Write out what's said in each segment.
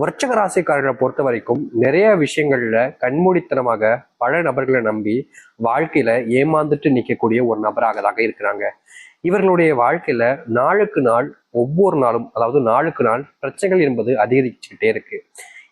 விருச்சக ராசிக்காரர்களை பொறுத்த வரைக்கும் நிறைய விஷயங்கள்ல கண்மூடித்தனமாக பல நபர்களை நம்பி வாழ்க்கையில ஏமாந்துட்டு நிற்கக்கூடிய ஒரு நபராக தாங்க இருக்கிறாங்க. இவர்களுடைய வாழ்க்கையில நாளுக்கு நாள் ஒவ்வொரு நாளும் அதாவது நாளுக்கு நாள் பிரச்சனைகள் என்பது அதிகரிச்சுக்கிட்டே இருக்கு.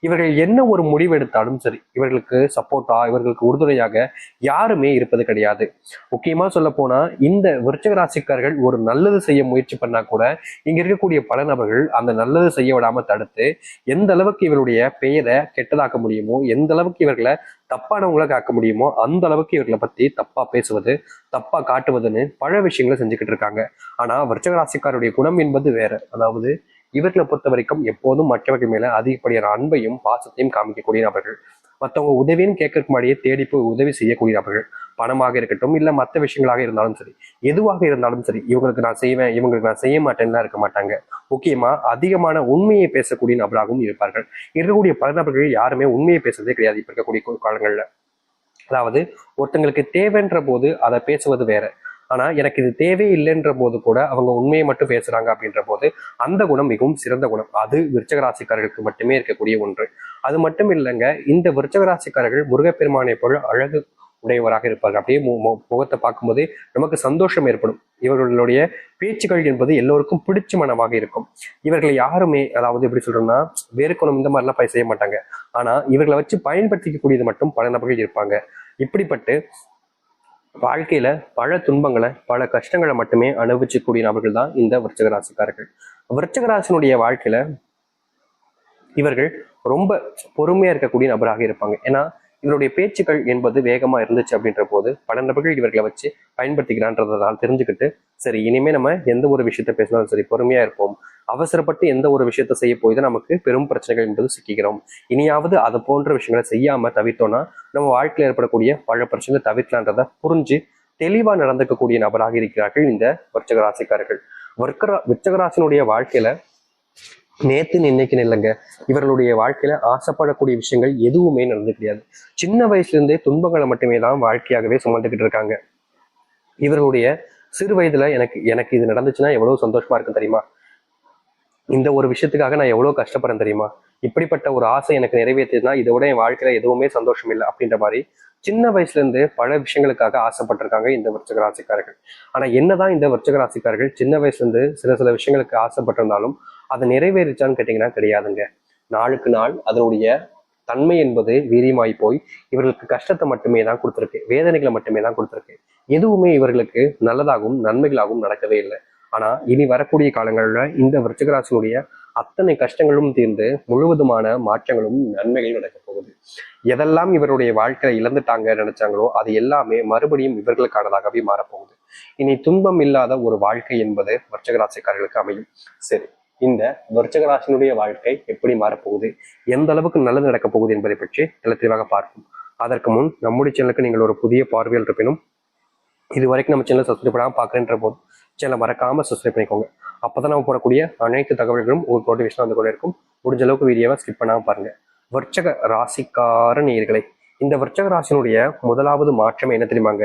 இவர்கள் என்ன ஒரு முடிவு எடுத்தாலும் சரி இவர்களுக்கு சப்போர்ட்டா இவர்களுக்கு உறுதுணையாக யாருமே இருப்பது கிடையாது. முக்கியமா சொல்ல போனா இந்த விருச்சக ராசிக்காரர்கள் ஒரு நல்லது செய்ய முயற்சி பண்ணா கூட இங்க இருக்கக்கூடிய பல நபர்கள் அந்த நல்லது செய்ய விடாம தடுத்து எந்த அளவுக்கு இவருடைய பெயரை கெட்டதாக்க முடியுமோ எந்த அளவுக்கு இவர்களை தப்பானவங்கள காக்க முடியுமோ அந்த அளவுக்கு இவர்களை பத்தி தப்பா பேசுவது தப்பா காட்டுவதுன்னு பல விஷயங்களை செஞ்சுக்கிட்டு இருக்காங்க. ஆனா விருச்சக ராசிக்காருடைய குணம் என்பது வேற. அதாவது இவர்களை பொறுத்த வரைக்கும் எப்போதும் மற்றவர்கள் மேல அதிகப்படியான அன்பையும் பாசத்தையும் காமிக்கக்கூடிய நபர்கள். மற்றவங்க உதவின்னு கேட்கறதுக்கு முன்னாடியே தேடி போய் உதவி செய்யக்கூடிய நபர்கள். பணமாக இருக்கட்டும் இல்ல மற்ற விஷயங்களாக இருந்தாலும் சரி எதுவாக இருந்தாலும் சரி இவங்களுக்கு நான் செய்வேன் இவங்களுக்கு நான் செய்ய மாட்டேன்னா இருக்க மாட்டாங்க. முக்கியமா அதிகமான உண்மையை பேசக்கூடிய நபராகவும் இருப்பார்கள். இருக்கக்கூடிய பல நபர்கள் யாருமே உண்மையை பேசுறதே கிடையாது இப்ப இருக்கக்கூடிய காலங்கள்ல. அதாவது ஒருத்தங்களுக்கு தேவைன்ற போது அதை பேசுவது வேற. ஆனால் எனக்கு இது தேவையே இல்லைன்ற போது கூட அவங்க உண்மையை மட்டும் பேசுகிறாங்க அப்படின்ற போது அந்த குணம் மிகவும் சிறந்த குணம். அது விருச்சகராசிக்காரர்களுக்கு மட்டுமே இருக்கக்கூடிய ஒன்று. அது மட்டும் இல்லைங்க இந்த விருச்சகராசிக்காரர்கள் முருகப்பெருமானை போல அழகு உடையவராக இருப்பார்கள். அப்படியே மு- முகத்தை பார்க்கும்போதே நமக்கு சந்தோஷம் ஏற்படும். இவர்களுடைய பேச்சுக்கள் என்பது எல்லோருக்கும் பிடிச்ச மனமாக இருக்கும். இவர்களை யாருமே அதாவது எப்படி சொல்றோம்னா வேறுக்குணம் இந்த மாதிரிலாம் செய்ய மாட்டாங்க. ஆனா இவர்களை வச்சு பயன்படுத்திக்கக்கூடியது மட்டும் பல நபர்கள் இருப்பாங்க. இப்படிப்பட்டு வாழ்க்கையில பல துன்பங்களை பல கஷ்டங்களை மட்டுமே அனுபவிச்சக்கூடிய நபர்கள் தான் இந்த விருச்சகராசிக்காரர்கள். விருச்சகராசினுடைய வாழ்க்கையில இவர்கள் ரொம்ப பொறுமையா இருக்கக்கூடிய நபராக இருப்பாங்க. ஏன்னா இவருடைய பேச்சுக்கள் என்பது வேகமா இருந்துச்சு அப்படின்ற போது பல நபர்கள் இவர்களை வச்சு பயன்படுத்திக்கிறான்றதால் தெரிஞ்சுக்கிட்டு சரி இனிமே நம்ம எந்த ஒரு விஷயத்த பேசினாலும் சரி பொறுமையா இருப்போம். அவசரப்பட்டு எந்த ஒரு விஷயத்த செய்ய போய் தான் நமக்கு பெரும் பிரச்சனைகள் என்பது சிக்கிக்கிறோம். இனியாவது அது போன்ற விஷயங்களை செய்யாம தவிர்த்தோம்னா நம்ம வாழ்க்கையில் ஏற்படக்கூடிய பல பிரச்சனைகளை தவிர்க்கலான்றதை புரிஞ்சு தெளிவா நடந்துக்கக்கூடிய நபராக இருக்கிறார்கள் இந்த வர்ச்சக ராசிக்காரர்கள். வர்க்கரா விச்சகராசினுடைய வாழ்க்கையில நேத்து இன்னைக்குன்னு இல்லைங்க. இவர்களுடைய வாழ்க்கையில ஆசைப்படக்கூடிய விஷயங்கள் எதுவுமே நடந்து கிடையாது. சின்ன வயசுல இருந்தே துன்பங்களை மட்டுமே தான் வாழ்க்கையாகவே சுமந்துக்கிட்டு இருக்காங்க. இவர்களுடைய சிறு வயதுல எனக்கு எனக்கு இது நடந்துச்சுன்னா எவ்வளவு சந்தோஷமா இருக்கும் தெரியுமா? இந்த ஒரு விஷயத்துக்காக நான் எவ்வளவு கஷ்டப்படுறேன் தெரியுமா? இப்படிப்பட்ட ஒரு ஆசை எனக்கு நிறைவேற்றினா இதோட என் வாழ்க்கையில எதுவுமே சந்தோஷம் இல்லை அப்படின்ற மாதிரி சின்ன வயசுல இருந்து பல விஷயங்களுக்காக ஆசைப்பட்டிருக்காங்க இந்த விருச்சக ராசிக்காரர்கள். ஆனா என்னதான் இந்த விருச்சக ராசிக்காரர்கள் சின்ன வயசுல இருந்து சில சில விஷயங்களுக்கு ஆசைப்பட்டிருந்தாலும் அதை நிறைவேறிச்சான்னு கேட்டீங்கன்னா கிடையாதுங்க. நாளுக்கு நாள் அதனுடைய தன்மை என்பது வீரியமாய் போய் இவர்களுக்கு கஷ்டத்தை மட்டுமே தான் கொடுத்துருக்கு வேதனைகளை மட்டுமே தான் கொடுத்துருக்கு. எதுவுமே இவர்களுக்கு நல்லதாகவும் நன்மைகளாகவும் நடக்கவே இல்லை. ஆனா இனி வரக்கூடிய காலங்களில் இந்த விருச்சிகராசினுடைய அத்தனை கஷ்டங்களும் தீர்ந்து முழுவதுமான மாற்றங்களும் நன்மைகளும் நடக்க போகுது. எதெல்லாம் இவருடைய வாழ்க்கையை இழந்துட்டாங்க நினைச்சாங்களோ அது எல்லாமே மறுபடியும் இவர்களுக்கானதாகவே மாறப்போகுது இனி துன்பம் இல்லாத ஒரு வாழ்க்கை என்பது விருச்சகராசிக்காரர்களுக்கு அமையும். சரி. இந்த விருச்சகராசினுடைய வாழ்க்கை எப்படி மாறப்போகுது? எந்த அளவுக்கு நல்லது நடக்க போகுது என்பதை பற்றி நல்ல தெளிவாக பார்ப்போம். அதற்கு முன் நம்முடைய சேனலுக்கு நீங்கள் ஒரு புதிய பார்வையில் இருப்பினும் இது வரைக்கும் நம்ம சேனல் சப்ஸ்கிரைப் பண்ணாமல் பார்க்குறேன்ற போது சேனலை மறக்காம சப்ஸ்கிரைப் பண்ணிக்கோங்க. அப்போதான் நம்ம போடக்கூடிய அனைத்து தகவல்களும் உங்களுக்கு நோட்டிஃபிகேஷன் வந்து கொண்டே இருக்கும். முடிஞ்ச அளவுக்கு வீடியோவை ஸ்கிப் பண்ணாமல் பாருங்க. விருச்சக ராசிக்கார நீர்களை இந்த விருச்சக ராசினுடைய முதலாவது மாற்றம் என்ன தெரியுமாங்க?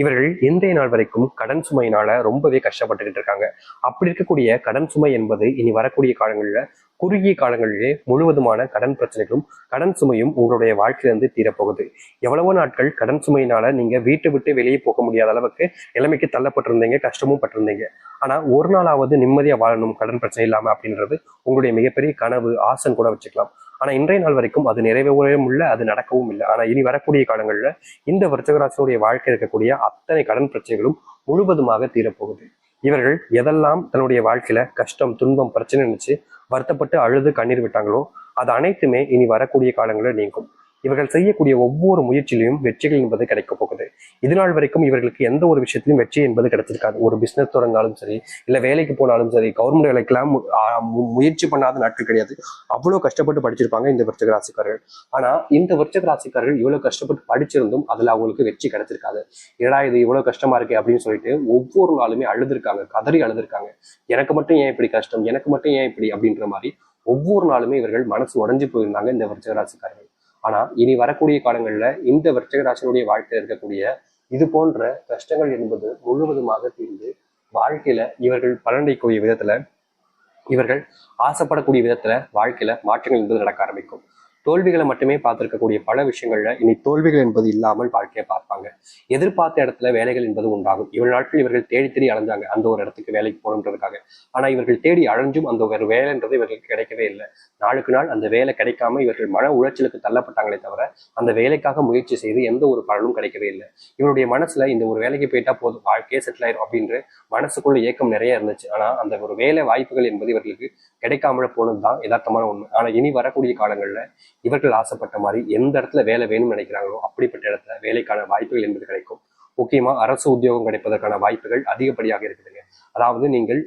இவர்கள் இன்றைய நாள் வரைக்கும் கடன் சுமையினால ரொம்பவே கஷ்டப்பட்டுக்கிட்டு இருக்காங்க. அப்படி இருக்கக்கூடிய கடன் சுமை என்பது இனி வரக்கூடிய காலங்களில் குறுகிய காலங்களிலே முழுவதுமான கடன் பிரச்சனைகளும் கடன் சுமையும் உங்களுடைய வாழ்க்கையிலிருந்து தீரப்போகுது. எவ்வளவோ நாட்கள் கடன் சுமையினால நீங்க வீட்டை விட்டு வெளியே போக முடியாத அளவுக்கு நிலைமைக்கு தள்ளப்பட்டிருந்தீங்க கஷ்டமும் பட்டிருந்தீங்க. ஆனா ஒரு நாளாவது நிம்மதியா வாழணும் கடன் பிரச்சனை இல்லாம அப்படின்றது உங்களுடைய மிகப்பெரிய கனவு ஆசன் கூட வச்சுக்கலாம். ஆனா இன்றைய நாள் வரைக்கும் அது நிறைவேறவும் இல்லை அது நடக்கவும் இல்லை. ஆனா இனி வரக்கூடிய காலங்கள்ல இந்த விருச்சகராசினுடைய வாழ்க்கை இருக்கக்கூடிய அத்தனை கடன் பிரச்சனைகளும் முழுவதுமாக தீரப்போகுது. இவர்கள் எதெல்லாம் தன்னுடைய வாழ்க்கையில கஷ்டம் துன்பம் பிரச்சனை நினைச்சு வருத்தப்பட்டு அழுது கண்ணீர் விட்டாங்களோ அது அனைத்துமே இனி வரக்கூடிய காலங்களில் நீங்கும். இவர்கள் செய்யக்கூடிய ஒவ்வொரு முயற்சியிலையும் வெற்றிகள் என்பது கிடைக்க போகுது. இது நாள் வரைக்கும் இவர்களுக்கு எந்த ஒரு விஷயத்திலும் வெற்றி என்பது கிடைச்சிருக்காது ஒரு பிசினஸ் தொடங்கினாலும் சரி இல்லை வேலைக்கு போனாலும் சரி கவர்மெண்ட் வேலைக்கெல்லாம் முயற்சி பண்ணாத நாட்கள் கிடையாது. அவ்வளவு கஷ்டப்பட்டு படிச்சிருப்பாங்க இந்த விருச்சக ராசிக்காரர்கள். ஆனா இந்த விருச்சக ராசிக்காரர்கள் இவ்வளவு கஷ்டப்பட்டு படிச்சிருந்தும் அதுல அவங்களுக்கு வெற்றி கிடைச்சிருக்காது ஏடா இது இவ்வளவு கஷ்டமா இருக்கு அப்படின்னு சொல்லிட்டு ஒவ்வொரு நாளுமே அழுதுருக்காங்க கதறி அழுதுருக்காங்க. எனக்கு மட்டும் ஏன் இப்படி கஷ்டம்? எனக்கு மட்டும் ஏன் இப்படி? அப்படின்ற மாதிரி ஒவ்வொரு நாளுமே இவர்கள் மனசு உடஞ்சி போயிருந்தாங்க இந்த விருச்சக ராசிக்காரர்கள். ஆனா இனி வரக்கூடிய காலங்கள்ல இந்த விருச்சகராசனுடைய வாழ்க்கையில் இருக்கக்கூடிய இது போன்ற கஷ்டங்கள் என்பது முழுவதுமாக தீர்ந்து வாழ்க்கையில இவர்கள் பலனடைக்கூடிய விதத்துல இவர்கள் ஆசைப்படக்கூடிய விதத்துல வாழ்க்கையில மாற்றங்கள் என்பது நடக்க ஆரம்பிக்கும். தோல்விகளை மட்டுமே பார்த்திருக்கக்கூடிய பல விஷயங்கள்ல இனி தோல்விகள் என்பது இல்லாமல் வாழ்க்கையை பார்ப்பாங்க. எதிர்பார்த்த இடத்துல வேலைகள் என்பது உண்டாகும். இவ்வளவு நாட்கள் இவர்கள் தேடி தேடி அலைஞ்சாங்க. அந்த ஒரு இடத்துக்கு வேலைக்கு போகணுன்றதுக்காக. ஆனா இவர்கள் தேடி அழஞ்சும் அந்த ஒரு வேலைன்றது இவர்களுக்கு கிடைக்கவே இல்லை. நாளுக்கு நாள் அந்த வேலை கிடைக்காம இவர்கள் மன உளைச்சலுக்கு தள்ளப்பட்டாங்களே தவிர அந்த வேலைக்காக முயற்சி செய்து எந்த ஒரு பலனும் கிடைக்கவே இல்லை. இவருடைய மனசுல இந்த ஒரு வேலைக்கு போயிட்டா போதும். வாழ்க்கையே செட்டில் ஆயிரும் அப்படின்ற மனசுக்குள்ள ஏக்கம் நிறைய இருந்துச்சு. ஆனா அந்த ஒரு வேலை வாய்ப்புகள் என்பது இவர்களுக்கு கிடைக்காமல போனதுதான் யதார்த்தமான உண்மை. ஆனா இனி வரக்கூடிய காலங்கள்ல இவர்கள் ஆசைப்பட்ட மாதிரி எந்த இடத்துல வேலை வேணும்னு நினைக்கிறாங்களோ அப்படிப்பட்ட இடத்துல வேலைக்கான வாய்ப்புகள் என்பது கிடைக்கும். முக்கியமா அரசு உத்தியோகம் கிடைப்பதற்கான வாய்ப்புகள் அதிகப்படியாக இருக்குதுங்க. அதாவது நீங்கள்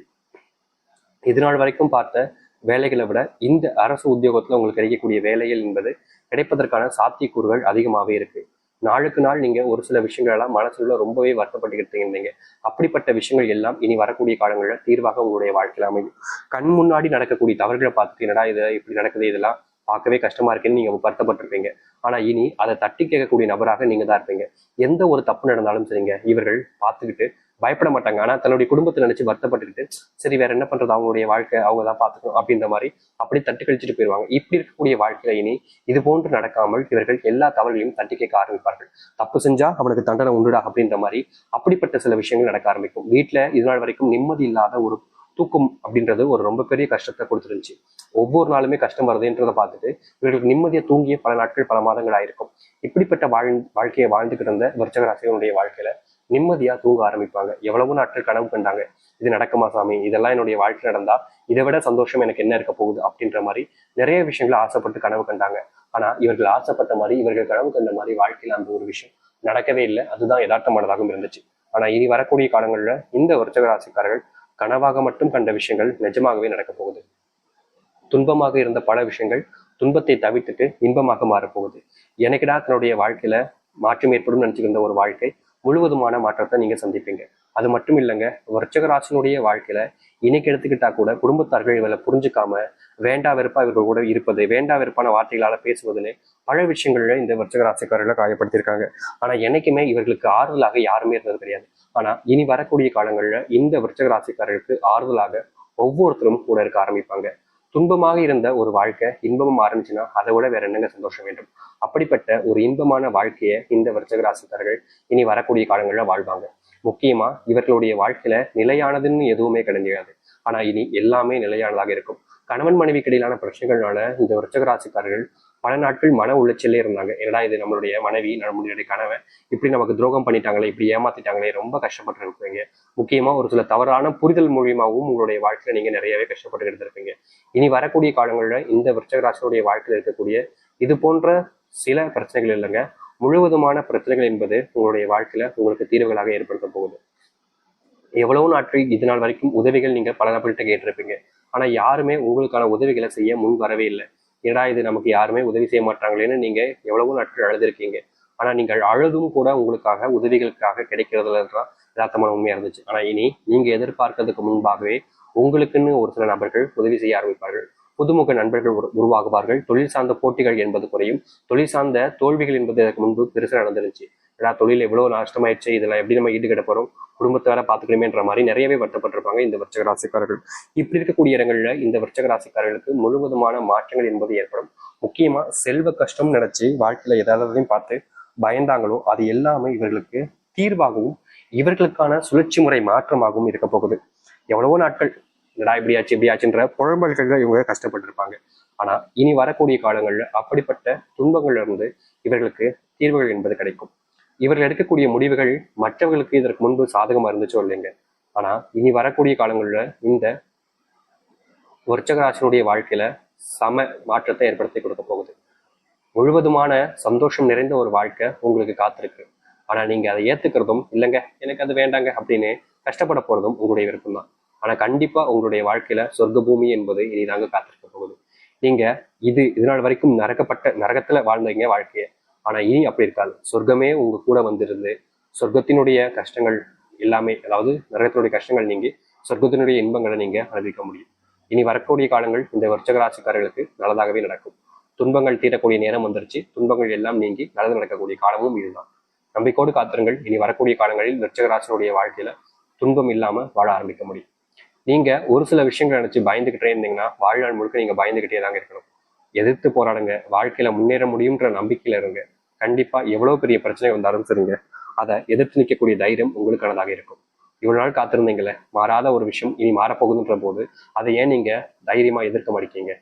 இதுநாள் வரைக்கும் பார்த்த வேலைகளை விட இந்த அரசு உத்தியோகத்துல உங்களுக்கு கிடைக்கக்கூடிய வேலைகள் என்பது கிடைப்பதற்கான சாத்தியக்கூறுகள் அதிகமாகவே இருக்கு. நாளுக்கு நாள் நீங்க ஒரு சில விஷயங்கள் எல்லாம் மனசுல ரொம்பவே வருத்தப்பட்டுக்கிட்டு இருந்தீங்க. அப்படிப்பட்ட விஷயங்கள் எல்லாம் இனி வரக்கூடிய காலங்களில் தீர்வாக உங்களுடைய வாழ்க்கையில அமையும். கண் முன்னாடி நடக்கக்கூடிய தவறுகளை பார்த்துட்டு என்னடா இது இப்படி நடக்குது இதெல்லாம் பார்க்கவே கஷ்டமா இருக்குன்னு நீங்க வருத்தப்பட்டிருப்பீங்க. ஆனா இனி அதை தட்டி கேட்கக்கூடிய நபராக நீங்க தான் இருப்பீங்க. எந்த ஒரு தப்பு நடந்தாலும் சரிங்க. இவர்கள் பார்த்துக்கிட்டு பயப்பட மாட்டாங்க. ஆனா தன்னுடைய குடும்பத்தை நினைச்சு வருத்தப்பட்டுக்கிட்டு சரி வேற என்ன பண்றது? அவங்களுடைய வாழ்க்கை அவங்க தான் பார்த்துக்கணும் அப்படின்ற மாதிரி அப்படி தட்டி கழிச்சுட்டு போயிடுவாங்க இப்படி இருக்கக்கூடிய வாழ்க்கையில இனி இது போன்று நடக்காமல் இவர்கள் எல்லா தவறுகளையும் தட்டி கேட்க ஆரம்பிப்பார்கள். தப்பு செஞ்சா அவனுக்கு தண்டனை உண்டுடா அப்படின்ற மாதிரி அப்படிப்பட்ட சில விஷயங்கள் நடக்க ஆரம்பிக்கும். வீட்டுல இது நாள் வரைக்கும் நிம்மதி இல்லாத ஒரு தூக்கம் அப்படின்றது ஒரு ரொம்ப பெரிய கஷ்டத்தை கொடுத்துருந்துச்சு. ஒவ்வொரு நாளுமே கஷ்டம் வருதுன்றதை பார்த்துட்டு இவர்களுக்கு நிம்மதியா தூங்கிய பல நாட்கள் பல மாதங்கள் ஆயிருக்கும். இப்படிப்பட்ட வாழ் வாழ்க்கையை வாழ்ந்துகிட்டு இருந்த விருச்சகராசிகளுடைய வாழ்க்கையில நிம்மதியா தூங்க ஆரம்பிப்பாங்க. எவ்வளவு நாட்கள் கனவு கண்டாங்க. இது நடக்குமா சாமி? இதெல்லாம் என்னுடைய வாழ்க்கை நடந்தா இதை விட சந்தோஷம் எனக்கு என்ன இருக்க போகுது அப்படின்ற மாதிரி நிறைய விஷயங்களை ஆசைப்பட்டு கனவு கண்டாங்க. ஆனா இவர்கள் ஆசைப்பட்ட மாதிரி இவர்கள் கனவு கண்ட மாதிரி வாழ்க்கையில அந்த ஒரு விஷயம் நடக்கவே இல்லை. அதுதான் யதார்த்தமானதாகவும் இருந்துச்சு. ஆனா இனி வரக்கூடிய காலங்கள்ல இந்த விருச்சக ராசிக்காரர்கள் கனவாக மட்டும் கண்ட விஷயங்கள் நிஜமாகவே நடக்கப் போகுது. துன்பமாக இருந்த பல விஷயங்கள் துன்பத்தை தவிர்த்துட்டு இன்பமாக மாறப்போகுது எனக்குடா தன்னுடைய வாழ்க்கையில மாற்றம் ஏற்படும் நினைச்சுக்கிற ஒரு வாழ்க்கை. முழுவதுமான மாற்றத்தை நீங்க சந்திப்பீங்க. அது மட்டும் இல்லைங்க விருச்சகராசினுடைய வாழ்க்கையில இன்னைக்கு எடுத்துக்கிட்டா கூட குடும்பத்தார்கள் இவளை புரிஞ்சுக்காம வேண்டா வெறுப்பா இவர்கள் கூட இருப்பது வேண்டா வெறுப்பான வார்த்தைகளால பேசுவதுன்னு பல விஷயங்கள்ல இந்த விருச்சகராசிக்காரர்களை காயப்படுத்தியிருக்காங்க. ஆனா என்னைக்குமே இவர்களுக்கு ஆறுதலாக யாருமே இருந்தது கிடையாது. ஆனா இனி வரக்கூடிய காலங்கள்ல இந்த விருச்சகராசிக்காரர்களுக்கு ஆறுதலாக ஒவ்வொருத்தரும் கூட இருக்க ஆரம்பிப்பாங்க. துன்பமாக இருந்த ஒரு வாழ்க்கை இன்பமும் ஆரம்பிச்சுன்னா அதை விட வேற என்னங்க சந்தோஷம் வேண்டும்? அப்படிப்பட்ட ஒரு இன்பமான வாழ்க்கையை இந்த விருச்சகராசிக்காரர்கள் இனி வரக்கூடிய காலங்களில் வாழ்வாங்க. முக்கியமா இவர்களுடைய வாழ்க்கையில நிலையானதுன்னு எதுவுமே கிடையாது. ஆனா இனி எல்லாமே நிலையானதாக இருக்கும். கணவன் மனைவிக்கு இடையிலான பிரச்சனைகள்னால இந்த விருச்சகராசிக்காரர்கள் பல நாட்கள் மன உளைச்சலே இருந்தாங்க. என்னடா இது நம்மளுடைய மனைவி நம்மளுடைய கணவன் இப்படி நமக்கு துரோகம் பண்ணிட்டாங்களே இப்படி ஏமாத்திட்டாங்களே ரொம்ப கஷ்டப்பட்டு இருப்பீங்க முக்கியமா ஒரு சில தவறான புரிதல் மூலியமாகவும் உங்களுடைய வாழ்க்கையில நீங்க நிறையவே கஷ்டப்பட்டு இருந்திருப்பீங்க இனி வரக்கூடிய காலங்களில் இந்த விருச்சகராசியுடைய வாழ்க்கையில் இருக்கக்கூடிய இது போன்ற சில பிரச்சனைகள் இல்லைங்க. முழுவதுமான பிரச்சனைகள் என்பது உங்களுடைய வாழ்க்கையில உங்களுக்கு தீர்வுகளாக ஏற்படுத்த போகுது. எவ்வளவு நாட்கள் இது நாள் வரைக்கும் உதவிகள் நீங்க பல நபர்கிட்ட கேட்டிருப்பீங்க. ஆனா யாருமே உங்களுக்கான உதவிகளை செய்ய முன் வரவே இல்லை. ஏடா இது நமக்கு யாருமே உதவி செய்ய மாட்டாங்களேன்னு நீங்க எவ்வளவோ நாட்கள் அழுதுருக்கீங்க. ஆனா நீங்கள் அழுதும் கூட உங்களுக்காக உதவிகளுக்காக கிடைக்கிறதுல யதார்த்தமான உண்மையா இருந்துச்சு. ஆனா இனி நீங்க எதிர்பார்க்கறதுக்கு முன்பாகவே உங்களுக்குன்னு ஒரு சில நபர்கள் உதவி செய்ய ஆரம்பிப்பார்கள். புதுமுக நண்பர்கள் உரு- உருவாகுவார்கள். தொழில் சார்ந்த போட்டிகள் என்பது குறையும். தொழில் சார்ந்த தோல்விகள் என்பது இதற்கு முன்பு பெருசா நடந்துருச்சு ஏன்னா தொழில் எவ்வளவு நஷ்டமாயிடுச்சு இதெல்லாம் எப்படி நம்ம ஈடுகட்ட போறோம் குடும்பத்தை வேற பார்த்துக்கணுமேன்ற மாதிரி நிறையவே வருத்தப்பட்டிருப்பாங்க இந்த விருச்சக ராசிக்காரர்கள். இப்படி இருக்கக்கூடிய இடங்கள்ல இந்த விருச்சக ராசிக்காரர்களுக்கு முழுவதுமான மாற்றங்கள் என்பது ஏற்படும். முக்கியமா செல்வ கஷ்டம் நினைச்சு வாழ்க்கையில எதாவதையும் பார்த்து பயந்தாங்களோ அது எல்லாமே இவர்களுக்கு தீர்வாகவும் இவர்களுக்கான சுழற்சி முறை மாற்றமாகவும் இருக்க போகுது. எவ்வளவோ நாட்கள் என்னடா இப்படி ஆச்சு இப்படி ஆச்சுன்ற புழம்பல்கள் இவங்க கஷ்டப்பட்டிருப்பாங்க. ஆனா இனி வரக்கூடிய காலங்கள்ல அப்படிப்பட்ட துன்பங்கள்ல இருந்து இவர்களுக்கு தீர்வுகள் என்பது கிடைக்கும். இவர்கள் எடுக்கக்கூடிய முடிவுகள் மற்றவர்களுக்கு இதற்கு முன்பு சாதகமா இருந்துச்சோ இல்லைங்க. ஆனா இனி வரக்கூடிய காலங்களில் இந்த விருச்சகராசனுடைய வாழ்க்கையில சம மாற்றத்தை ஏற்படுத்தி கொடுக்க போகுது. முழுவதுமான சந்தோஷம் நிறைந்த ஒரு வாழ்க்கை உங்களுக்கு காத்திருக்கு. ஆனா நீங்க அதை ஏத்துக்கிறதும் இல்லைங்க எனக்கு அது வேண்டாங்க அப்படின்னு கஷ்டப்பட போறதும் உங்களுடைய விருப்பம் தான். ஆனா கண்டிப்பா உங்களுடைய வாழ்க்கையில சொர்க்க பூமி என்பது இனிதாங்க காத்திருக்க போகுது. நீங்க இது இதனால் வரைக்கும் நரகப்பட்ட நரகத்துல வாழ்ந்தீங்க வாழ்க்கையை. ஆனா இனி அப்படி இருக்காது. சொர்க்கமே உங்க கூட வந்திருந்து சொர்க்கத்தினுடைய கஷ்டங்கள் எல்லாமே அதாவது நரகத்தினுடைய கஷ்டங்கள் நீங்கி சொர்க்கத்தினுடைய இன்பங்களை நீங்க அனுபவிக்க முடியும். இனி வரக்கூடிய காலங்கள் இந்த வர்ச்சக ராசிக்காரர்களுக்கு நல்லதாகவே நடக்கும். துன்பங்கள் தீரக்கூடிய நேரம் வந்துருச்சு. துன்பங்கள் எல்லாம் நீங்கி நல்லது நடக்கக்கூடிய காலமும் இதுதான். நம்பிக்கோடு காத்திருங்கள். இனி வரக்கூடிய காலங்களில் விருச்சக வாழ்க்கையில துன்பம் இல்லாம வாழ ஆரம்பிக்க முடியும். நீங்க ஒரு சில விஷயங்கள் நினைச்சு பயந்துகிட்டே இருந்தீங்கன்னா வாழ்நாள் முழுக்க நீங்க பயந்துகிட்டே தாங்க இருக்கணும். எதிர்த்து போராடுங்க. வாழ்க்கையில முன்னேற முடியுன்ற நம்பிக்கையில இருங்க. கண்டிப்பா எவ்வளவு பெரிய பிரச்சனை வந்தாலும் சரிங்க. அதை எதிர்த்து நிற்கக்கூடிய தைரியம் உங்களுக்கானதாக இருக்கும். இவ்வளவு நாள் காத்திருந்தீங்களே. மாறாத ஒரு விஷயம் இனி மாறப்போகுதுன்ற போது அதை ஏன் நீங்க தைரியமா எதிர்க்க மாட்டீங்க?